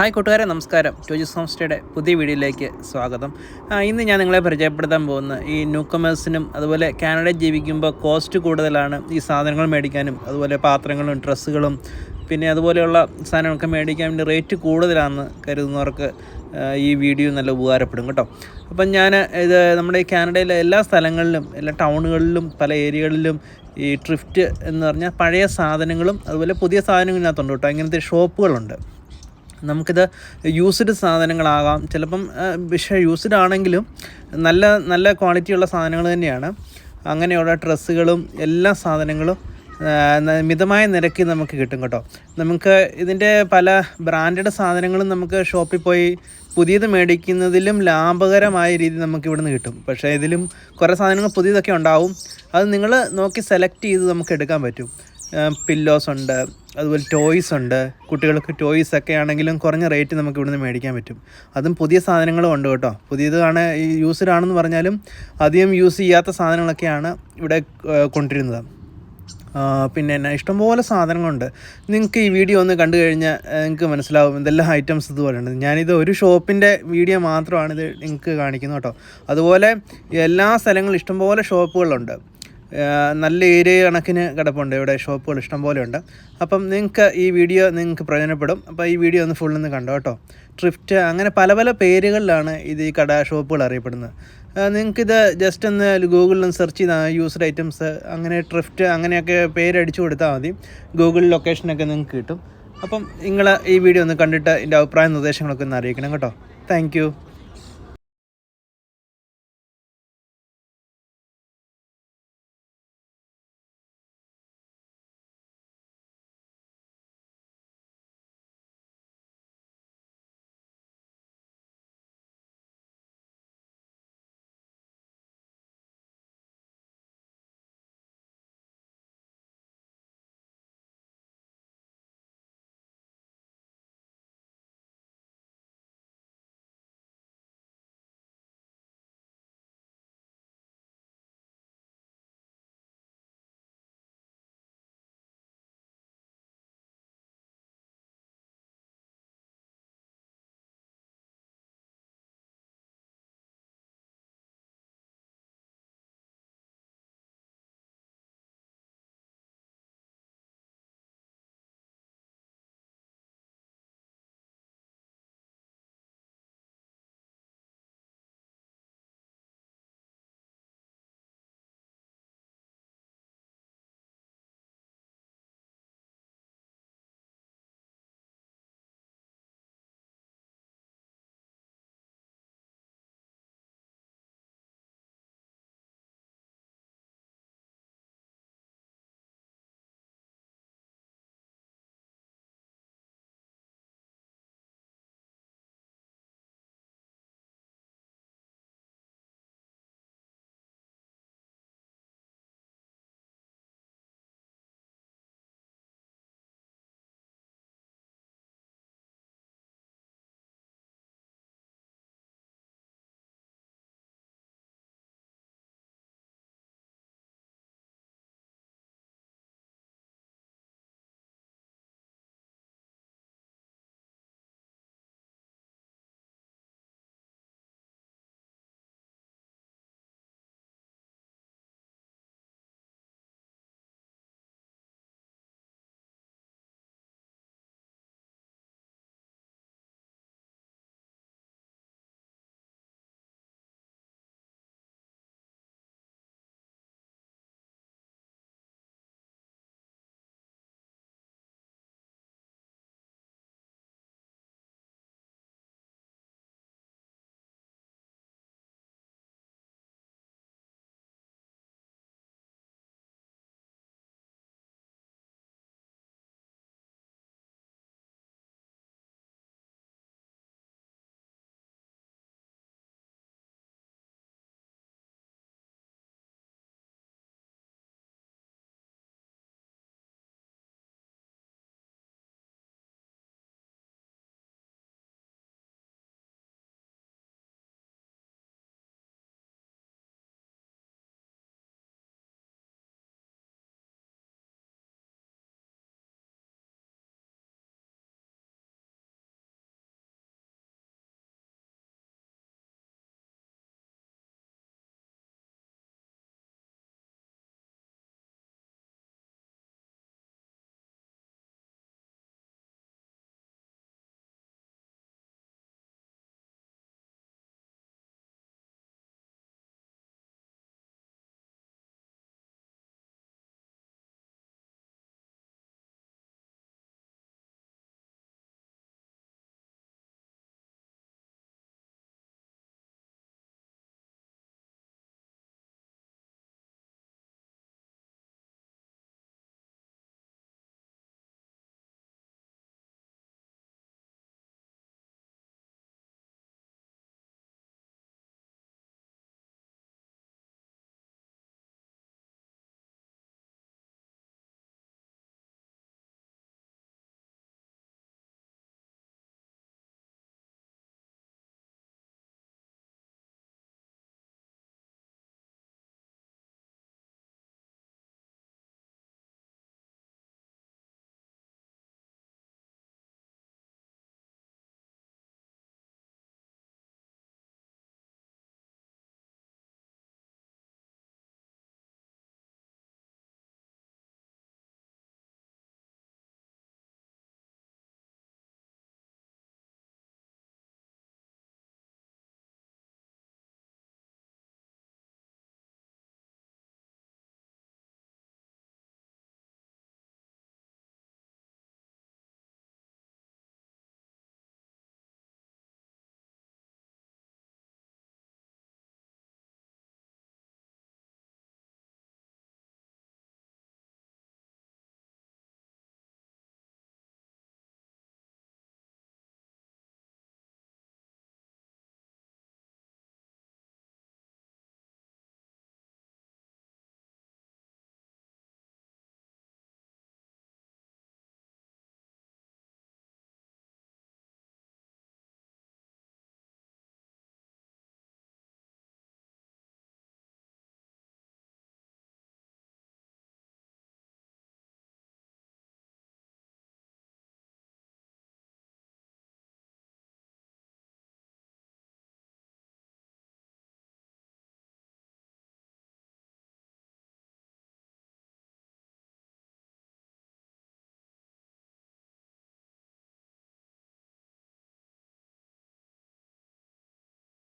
Hi കൂട്ടുകാരെ നമസ്കാരം. ടോജിസ് home സ്റ്റേയുടെ പുതിയ വീഡിയോയിലേക്ക് സ്വാഗതം. ഇന്ന് ഞാൻ നിങ്ങളെ പരിചയപ്പെടുത്താൻ പോകുന്ന ഈ ന്യൂ കമേഴ്സിനും അതുപോലെ കാനഡയിൽ ജീവിക്കുമ്പോൾ കോസ്റ്റ് കൂടുതലാണ് ഈ സാധനങ്ങൾ മേടിക്കാനും അതുപോലെ പാത്രങ്ങളും ഡ്രസ്സുകളും പിന്നെ അതുപോലെയുള്ള സാധനങ്ങളൊക്കെ മേടിക്കാൻ വേണ്ടി റേറ്റ് കൂടുതലാണെന്ന് കരുതുന്നവർക്ക് ഈ വീഡിയോ നല്ല ഉപകാരപ്പെടും കേട്ടോ. അപ്പം ഞാൻ ഇത് നമ്മുടെ ഈ കാനഡയിലെ എല്ലാ സ്ഥലങ്ങളിലും എല്ലാ ടൗണുകളിലും പല ഏരിയകളിലും ഈ ട്രിഫ്റ്റ് എന്ന് പറഞ്ഞാൽ പഴയ സാധനങ്ങളും അതുപോലെ പുതിയ സാധനങ്ങളും ഇതിനകത്തുണ്ട് കേട്ടോ. ഇങ്ങനത്തെ ഷോപ്പുകളുണ്ട്. നമുക്കിത് യൂസ്ഡ് സാധനങ്ങളാകാം. ചിലപ്പം പക്ഷേ യൂസ്ഡ് ആണെങ്കിലും നല്ല നല്ല ക്വാളിറ്റിയുള്ള സാധനങ്ങൾ തന്നെയാണ്. അങ്ങനെയുള്ള ഡ്രസ്സുകളും എല്ലാ സാധനങ്ങളും മിതമായ നിരക്കിൽ നമുക്ക് കിട്ടും കേട്ടോ. നമുക്ക് ഇതിന്റെ പല ബ്രാൻഡഡ് സാധനങ്ങളും നമുക്ക് ഷോപ്പിൽ പോയി പുതിയത് മേടിക്കുന്നതിലും ലാഭകരമായ രീതി നമുക്ക് ഇവിടുന്ന് കിട്ടും. പക്ഷേ ഇതിലും കുറേ സാധനങ്ങൾ പുതിയതൊക്കെ ഉണ്ടാവും. അത് നിങ്ങൾ നോക്കി സെലക്ട് ചെയ്ത് നമുക്ക് എടുക്കാൻ പറ്റും. പില്ലോസ് ഉണ്ട് അതുപോലെ ടോയ്സ് ഉണ്ട്. കുട്ടികൾക്ക് ടോയ്സ് ഒക്കെ ആണെങ്കിലും കുറഞ്ഞ റേറ്റ് നമുക്ക് ഇവിടുന്ന് മേടിക്കാൻ പറ്റും. അതും പുതിയ സാധനങ്ങളും ഉണ്ട് കേട്ടോ. പുതിയതാണ് ഈ യൂസ്ഡ് ആണെന്ന് പറഞ്ഞാലും അധികം യൂസ് ചെയ്യാത്ത സാധനങ്ങളൊക്കെയാണ് ഇവിടെ കൊണ്ടിരുന്നത്. പിന്നെ എന്നാ ഇഷ്ടംപോലെ സാധനങ്ങളുണ്ട്. നിങ്ങൾക്ക് ഈ വീഡിയോ ഒന്ന് കണ്ടു കഴിഞ്ഞാൽ നിങ്ങൾക്ക് മനസ്സിലാവും ഇതെല്ലാം ഐറ്റംസ് ഇതുപോലെ ഉണ്ട് ഞാനിത് ഒരു ഷോപ്പിന്റെ വീഡിയോ മാത്രമാണ് ഇത് നിങ്ങൾക്ക് കാണിക്കുന്നത് കേട്ടോ. അതുപോലെ എല്ലാ സ്ഥലങ്ങളും ഇഷ്ടംപോലെ ഷോപ്പുകളുണ്ട് നല്ല ഏരിയ കണക്കിന് കിടപ്പുണ്ട്. ഇവിടെ ഷോപ്പുകൾ ഇഷ്ടംപോലെ ഉണ്ട്. അപ്പം നിങ്ങൾക്ക് ഈ വീഡിയോ നിങ്ങൾക്ക് പ്രയോജനപ്പെടും. അപ്പോൾ ഈ വീഡിയോ ഒന്ന് ഫുൾ ഒന്ന് കണ്ടോ കേട്ടോ ട്രിഫ്റ്റ് അങ്ങനെ പല പല പേരുകളിലാണ് ഇത് ഈ കട ഷോപ്പുകൾ അറിയപ്പെടുന്നത്. നിങ്ങൾക്കിത് ജസ്റ്റ് ഒന്ന് ഗൂഗിളിൽ ഒന്ന് സെർച്ച് ചെയ്താൽ യൂസ്ഡ് ഐറ്റംസ് അങ്ങനെ ട്രിഫ്റ്റ് അങ്ങനെയൊക്കെ പേരടിച്ചു കൊടുത്താൽ മതി. ഗൂഗിൾ ലൊക്കേഷനൊക്കെ നിങ്ങൾക്ക് കിട്ടും. അപ്പം നിങ്ങൾ ഈ വീഡിയോ ഒന്ന് കണ്ടിട്ട് എന്റെ അഭിപ്രായ നിർദ്ദേശങ്ങളൊക്കെ ഒന്ന് അറിയിക്കണം കേട്ടോ. താങ്ക്